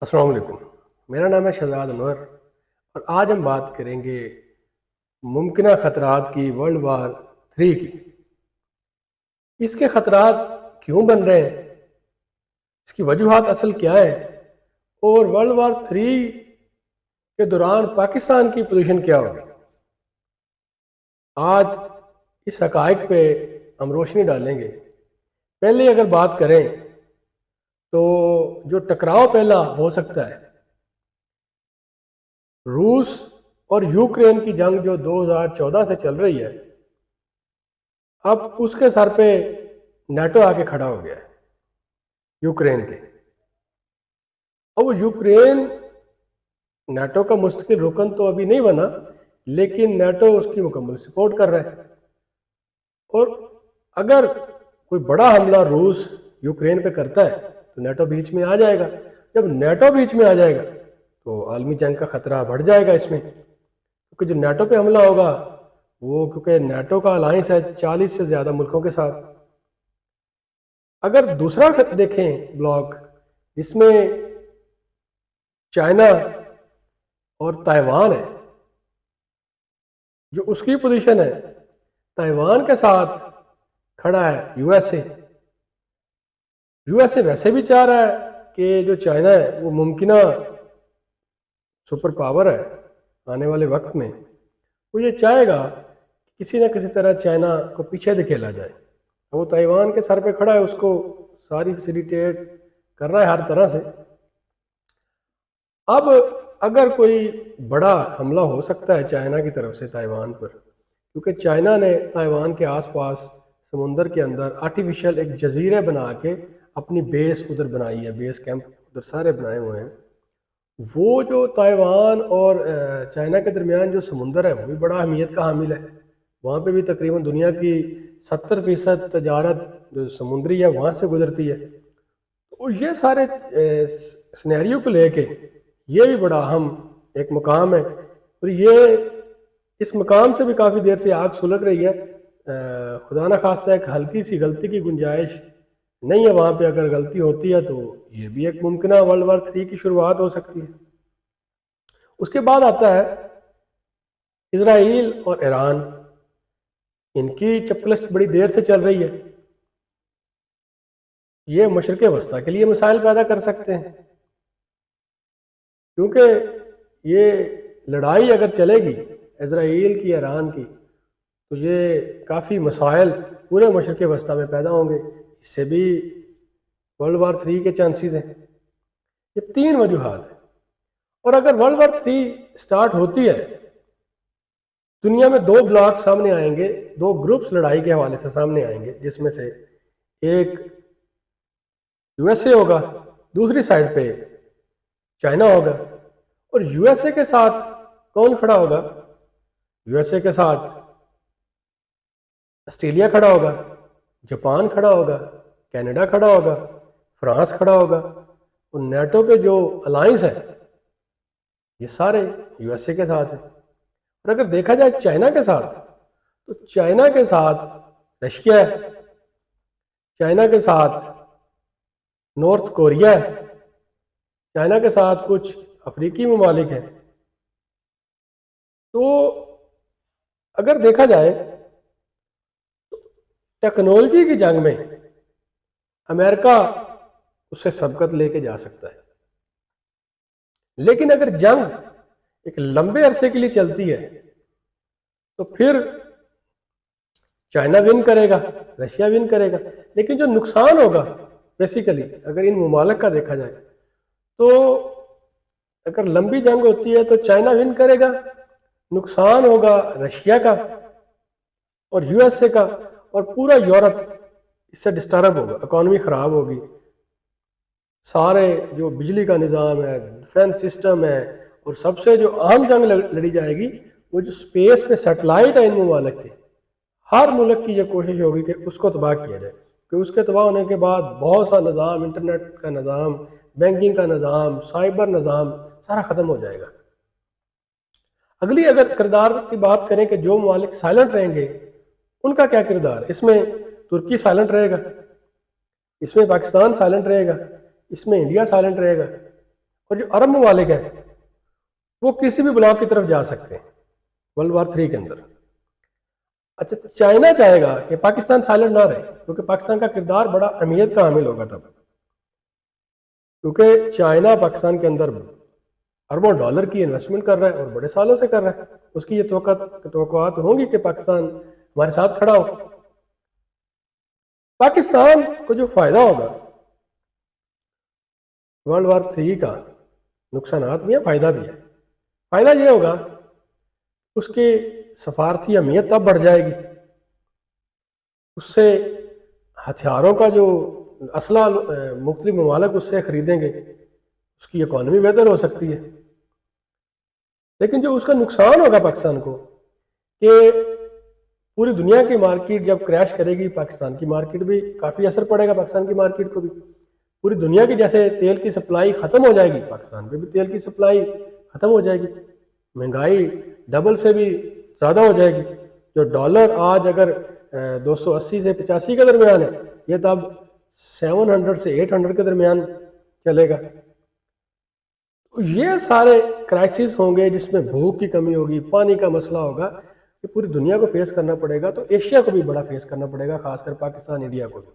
السلام علیکم۔ میرا نام ہے شہزاد انور اور آج ہم بات کریں گے ممکنہ خطرات کی ورلڈ وار تھری کی۔ اس کے خطرات کیوں بن رہے ہیں؟ اس کی وجوہات اصل کیا ہے اور ورلڈ وار تھری کے دوران پاکستان کی پوزیشن کیا ہوگی؟ آج اس حقائق پہ ہم روشنی ڈالیں گے۔ پہلے اگر بات کریں تو جو ٹکراؤ پہلا ہو سکتا ہے، روس اور یوکرین کی جنگ جو دو ہزار چودہ سے چل رہی ہے، اب اس کے سر پہ نیٹو آ کے کھڑا ہو گیا ہے، یوکرین کے۔ اب وہ یوکرین، نیٹو کا مستقل رکن تو ابھی نہیں بنا، لیکن نیٹو اس کی مکمل سپورٹ کر رہا ہے۔ اور اگر کوئی بڑا حملہ روس یوکرین پہ کرتا ہے تو نیٹو بیچ میں آ جائے گا۔ جب نیٹو بیچ میں آ جائے گا تو عالمی جنگ کا خطرہ بڑھ جائے گا اس میں۔ کیونکہ جو نیٹو پہ حملہ ہوگا، وہ کیونکہ نیٹو کا الائنس ہے چالیس سے زیادہ ملکوں کے ساتھ۔ اگر دوسرا خط دیکھیں بلاک جس میں چائنا اور تائیوان ہے۔ جو اس کی پوزیشن ہے، تائیوان کے ساتھ کھڑا ہے U S A. U S A ویسے بھی چاہ رہا ہے کہ جو چائنا ہے، وہ ممکنہ سپر پاور ہے آنے والے وقت میں، وہ یہ چاہے گا کہ کسی نہ کسی طرح چائنا کو پیچھے دکھیلا جائے۔ وہ تائیوان کے سر پہ کھڑا ہے، اس کو ساری فیسیلیٹیٹ کر رہا ہے ہر طرح سے۔ اب اگر کوئی بڑا حملہ ہو سکتا ہے چائنا کی طرف سے تائیوان پر، کیونکہ چائنا نے تائیوان کے آس پاس سمندر کے اندر آرٹیفیشل ایک جزیرے بنا کے اپنی بیس ادھر بنائی ہے، بیس کیمپ ادھر سارے بنائے ہوئے ہیں۔ وہ جو تائیوان اور چائنا کے درمیان جو سمندر ہے، وہ بھی بڑا اہمیت کا حامل ہے۔ وہاں پہ بھی تقریباً دنیا کی ستر فیصد تجارت جو سمندری ہے، وہاں سے گزرتی ہے۔ تو یہ سارے سنیریو کو لے کے یہ بھی بڑا اہم ایک مقام ہے۔ اور یہ اس مقام سے بھی کافی دیر سے آگ سلگ رہی ہے۔ خدا نہ خواستہ ایک ہلکی سی غلطی کی گنجائش نہیں ہے وہاں پہ اگر غلطی ہوتی ہے تو یہ بھی ایک ممکنہ ورلڈ وار تھری کی شروعات ہو سکتی ہے۔ اس کے بعد آتا ہے اسرائیل اور ایران۔ ان کی چپلس بڑی دیر سے چل رہی ہے۔ یہ مشرق وسطی کے لیے مسائل پیدا کر سکتے ہیں۔ کیونکہ یہ لڑائی اگر چلے گی اسرائیل کی، ایران کی، تو یہ کافی مسائل پورے مشرق وسطی میں پیدا ہوں گے۔ اس سے بھی ورلڈ وار تھری کے چانسز ہیں۔ یہ تین وجوہات ہیں۔ اور اگر ورلڈ وار تھری سٹارٹ ہوتی ہے، دنیا میں دو بلاک سامنے آئیں گے، دو گروپس لڑائی کے حوالے سے سامنے آئیں گے، جس میں سے ایک یو ایس اے ہوگا، دوسری سائڈ پہ چائنا ہوگا، اور یو ایس اے کے ساتھ کون کھڑا ہوگا؟ یو ایس اے کے ساتھ آسٹریلیا کھڑا ہوگا۔ جاپان کھڑا ہوگا، کینیڈا کھڑا ہوگا، فرانس کھڑا ہوگا، اور نیٹو کے جو الائنس ہے، یہ سارے یو ایس اے کے ساتھ ہیں۔ اور اگر دیکھا جائے چائنا کے ساتھ، تو چائنا کے ساتھ رشیا ہے، چائنا کے ساتھ نارتھ کوریا ہے، چائنا کے ساتھ کچھ افریقی ممالک ہیں۔ تو اگر دیکھا جائے ٹیکنالوجی کی جنگ میں امریکہ اس سے سبقت لے کے جا سکتا ہے۔ لیکن اگر جنگ ایک لمبے عرصے کے لیے چلتی ہے، تو پھر چائنا ون کرے گا، رشیا ون کرے گا۔ لیکن جو نقصان ہوگا بیسیکلی اگر ان ممالک کا دیکھا جائے، تو اگر لمبی جنگ ہوتی ہے تو چائنا ون کرے گا، نقصان ہوگا رشیا کا اور یو ایس اے کا۔ اور پورا یورپ اس سے ڈسٹرب ہوگا اکانومی خراب ہوگی۔ سارے جو بجلی کا نظام ہے ڈیفینس سسٹم ہے، اور سب سے جو اہم جنگ لڑی جائے گی، وہ جو سپیس پہ سیٹلائٹ ہے ان ممالک کے۔ ہر ملک کی یہ کوشش ہوگی کہ اس کو تباہ کیا جائے، کہ اس کے تباہ ہونے کے بعد بہت سا نظام انٹرنیٹ کا نظام بینکنگ کا نظام سائبر نظام، سارا ختم ہو جائے گا۔ اگلی اگر کردار کی بات کریں کہ جو ممالک سائلنٹ رہیں گے ان کا کیا کردار؟ اس میں ترکی سائلنٹ رہے گا، اس میں پاکستان سائلنٹ رہے گا، اس میں انڈیا سائلنٹ رہے گا، اور جو عرب ممالک ہیں، وہ کسی بھی بلاک کی طرف جا سکتے ہیں ورلڈ وار تھری کے اندر۔ اچھا چائنا چاہے گا کہ پاکستان سائلنٹ نہ رہے، کیونکہ پاکستان کا کردار بڑا اہمیت کا حامل ہوگا تب۔ کیونکہ چائنا پاکستان کے اندر اربوں ڈالر کی انویسٹمنٹ کر رہا ہے اور بڑے سالوں سے کر رہا ہے۔ اس کی یہ توقعات ہوں گی کہ پاکستان ہمارے ساتھ کھڑا ہو۔ پاکستان کو جو فائدہ ہوگا۔ ورلڈ وار تھری کا نقصانات بھی ہیں، فائدہ بھی ہے فائدہ یہ ہوگا، اس کی سفارتی اہمیت تب بڑھ جائے گی۔ اس سے ہتھیاروں کا جو اسلحہ مختلف ممالک اس سے خریدیں گے، اس کی اکانومی بہتر ہو سکتی ہے۔ لیکن جو اس کا نقصان ہوگا پاکستان کو، کہ پوری دنیا کی مارکیٹ جب کریش کرے گی پاکستان کی مارکیٹ بھی کافی اثر پڑے گا پاکستان کی مارکیٹ کو بھی۔ پوری دنیا کی جیسے تیل کی سپلائی ختم ہو جائے گی، پاکستان پہ بھی تیل کی سپلائی ختم ہو جائے گی۔ مہنگائی ڈبل سے بھی زیادہ ہو جائے گی۔ جو ڈالر آج اگر دو سو اسی سے پچاسی کے درمیان ہے، یہ تب سیون ہنڈریڈ سے ایٹ ہنڈریڈ کے درمیان چلے گا۔ یہ سارے کرائسس ہوں گے جس میں بھوک کی کمی ہوگی، پانی کا مسئلہ ہوگا۔ کہ پوری دنیا کو فیس کرنا پڑے گا تو ایشیا کو بھی بڑا فیس کرنا پڑے گا، خاص کر پاکستان انڈیا کو بھی۔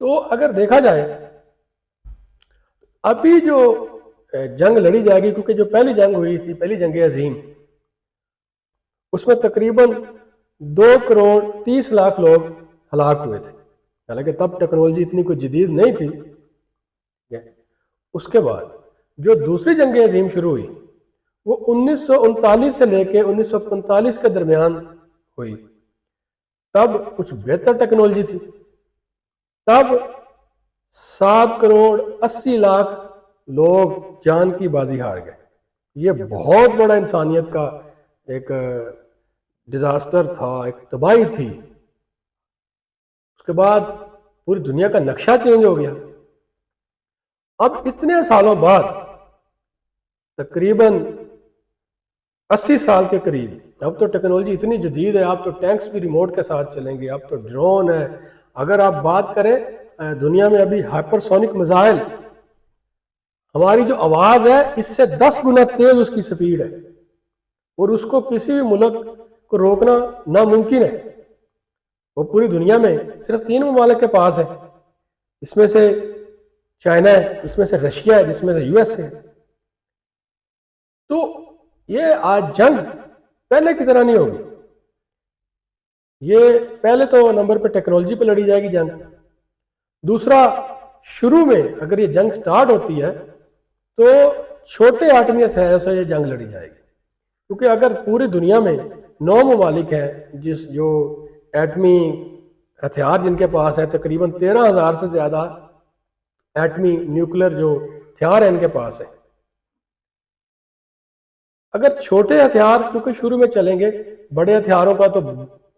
تو اگر دیکھا جائے، ابھی جو جنگ لڑی جائے گی، کیونکہ جو پہلی جنگ ہوئی تھی، پہلی جنگ عظیم، اس میں تقریباً دو کروڑ تیس لاکھ لوگ ہلاک ہوئے تھے۔ حالانکہ تب ٹیکنالوجی اتنی کوئی جدید نہیں تھی۔ اس کے بعد جو دوسری جنگ عظیم شروع ہوئی وہ انیس سو انتالیس سے لے کے انیس سو پنتالیس کے درمیان ہوئی۔ تب کچھ بہتر ٹیکنالوجی تھی۔ تب سات کروڑ اسی لاکھ لوگ جان کی بازی ہار گئے۔ یہ بہت بڑا انسانیت کا ایک ڈیزاسٹر تھا، ایک تباہی تھی۔ اس کے بعد پوری دنیا کا نقشہ چینج ہو گیا۔ اب اتنے سالوں بعد تقریباً اسی سال کے قریب۔ اب تو ٹیکنالوجی اتنی جدید ہے، آپ تو ٹینکس بھی ریموٹ کے ساتھ چلیں گے اب تو ڈرون ہے اگر آپ بات کریں دنیا میں ابھی ہائپر سونک مزائل ہماری جو آواز ہے، اس سے دس گنا تیز اس کی سپیڈ ہے۔ اور اس کو کسی بھی ملک کو روکنا ناممکن ہے۔ وہ پوری دنیا میں صرف تین ممالک کے پاس ہے۔ اس میں سے چائنا ہے، اس میں سے رشیا ہے، جس میں سے یو ایس ہے تو یہ آج جنگ پہلے کی طرح نہیں ہوگی۔ یہ پہلے تو نمبر پہ ٹیکنالوجی پہ لڑی جائے گی جنگ۔ دوسرا، شروع میں اگر یہ جنگ سٹارٹ ہوتی ہے تو چھوٹے آٹمی ہتھیاروں سے یہ جنگ لڑی جائے گی۔ کیونکہ اگر پوری دنیا میں نو ممالک ہیں جس جو ایٹمی ہتھیار جن کے پاس ہے، تقریباً تیرہ ہزار سے زیادہ ایٹمی نیوکلر جو ہتھیار ہیں ان کے پاس ہے اگر چھوٹے ہتھیار کیونکہ شروع میں چلیں گے، بڑے ہتھیاروں کا تو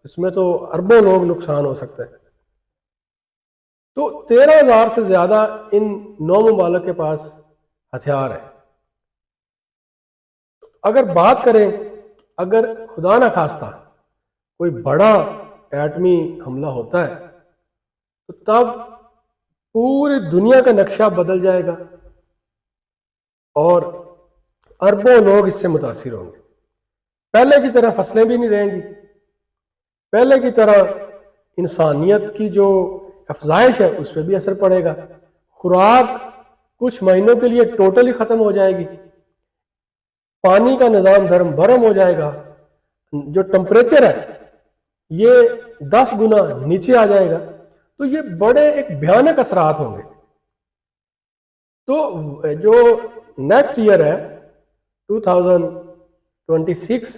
اس میں تو اربوں لوگ نقصان ہو سکتا ہے تو تیرہ ہزار سے زیادہ ان نو ممالک کے پاس ہتھیار ہے اگر بات کریں، اگر خدا نہ خواستہ کوئی بڑا ایٹمی حملہ ہوتا ہے، تو تب پوری دنیا کا نقشہ بدل جائے گا۔ اور اربوں لوگ اس سے متاثر ہوں گے۔ پہلے کی طرح فصلیں بھی نہیں رہیں گی۔ پہلے کی طرح انسانیت کی جو افزائش ہے، اس پہ بھی اثر پڑے گا۔ خوراک کچھ مہینوں کے لیے ٹوٹلی ختم ہو جائے گی۔ پانی کا نظام دھرم بھرم ہو جائے گا۔ جو ٹمپریچر ہے، یہ دس گنا نیچے آ جائے گا۔ تو یہ بڑے ایک بھیانک اثرات ہوں گے۔ تو جو نیکسٹ ایئر ہے ٹو تھاؤزنڈ ٹوینٹی سکس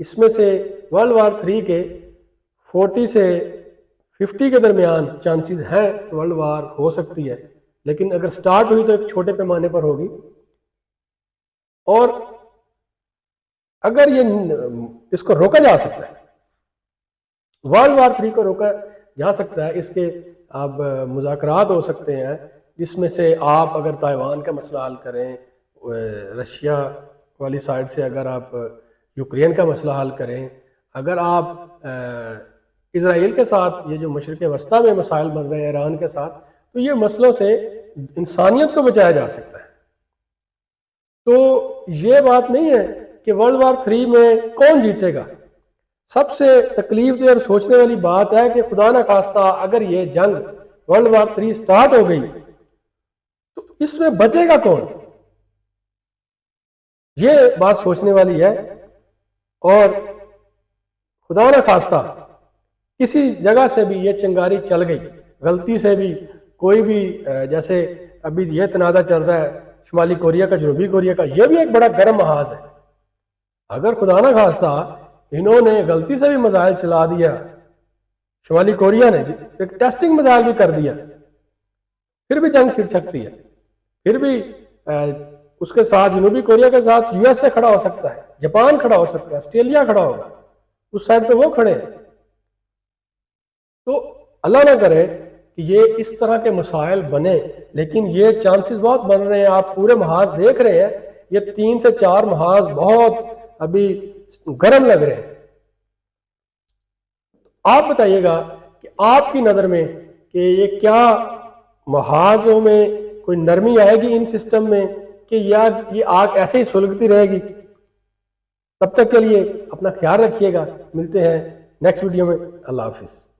اس میں سے ورلڈ وار تھری کے فورٹی سے ففٹی کے درمیان چانسز ہیں ورلڈ وار ہو سکتی ہے لیکن اگر سٹارٹ ہوئی تو ایک چھوٹے پیمانے پر ہوگی اور اگر یہ اس کو روکا جا سکتا ہے ورلڈ وار تھری کو روکا جا سکتا ہے اس کے اب مذاکرات ہو سکتے ہیں جس میں سے آپ اگر تائیوان کا مسئلہ حل کریں رشیا والی سائڈ سے اگر آپ یوکرین کا مسئلہ حل کریں، اگر آپ اسرائیل کے ساتھ، یہ جو مشرق وسطیٰ میں مسائل بن رہے ہیں، ایران کے ساتھ، تو یہ مسئلوں سے انسانیت کو بچایا جا سکتا ہے۔ تو یہ بات نہیں ہے کہ ورلڈ وار تھری میں کون جیتے گا۔ سب سے تکلیف دہ اور سوچنے والی بات ہے کہ خدا نہ خواستہ اگر یہ جنگ ورلڈ وار تھری سٹارٹ ہو گئی، تو اس میں بچے گا کون؟ یہ بات سوچنے والی ہے اور خدا نہ خواستہ کسی جگہ سے بھی یہ چنگاری چل گئی، غلطی سے بھی کوئی بھی جیسے ابھی یہ تنازع چل رہا ہے شمالی کوریا کا، جنوبی کوریا کا، یہ بھی ایک بڑا گرم محاذ ہے۔ اگر خدا نہ خواستہ انہوں نے غلطی سے بھی مزائل چلا دیا، شمالی کوریا نے ایک ٹیسٹنگ مزائل بھی کر دیا، پھر بھی جنگ پھر سکتی ہے۔ پھر بھی اس کے ساتھ جنوبی کوریا کے ساتھ یو ایس اے کھڑا ہو سکتا ہے، جاپان کھڑا ہو سکتا ہے، آسٹریلیا کھڑا ہوگا۔ اس سائڈ پہ وہ کھڑے ہیں۔ تو اللہ نہ کرے کہ یہ اس طرح کے مسائل بنے، لیکن یہ چانسز بہت بن رہے ہیں۔ آپ پورے محاذ دیکھ رہے ہیں۔ یہ تین سے چار محاذ بہت ابھی گرم لگ رہے ہیں۔ آپ بتائیے گا کہ آپ کی نظر میں کہ یہ کیا محاذوں میں کوئی نرمی آئے گی ان سسٹم میں؟ کہ یہ آگ ایسے ہی سلگتی رہے گی۔ تب تک کے لیے اپنا خیال رکھیے گا۔ ملتے ہیں نیکسٹ ویڈیو میں۔ اللہ حافظ۔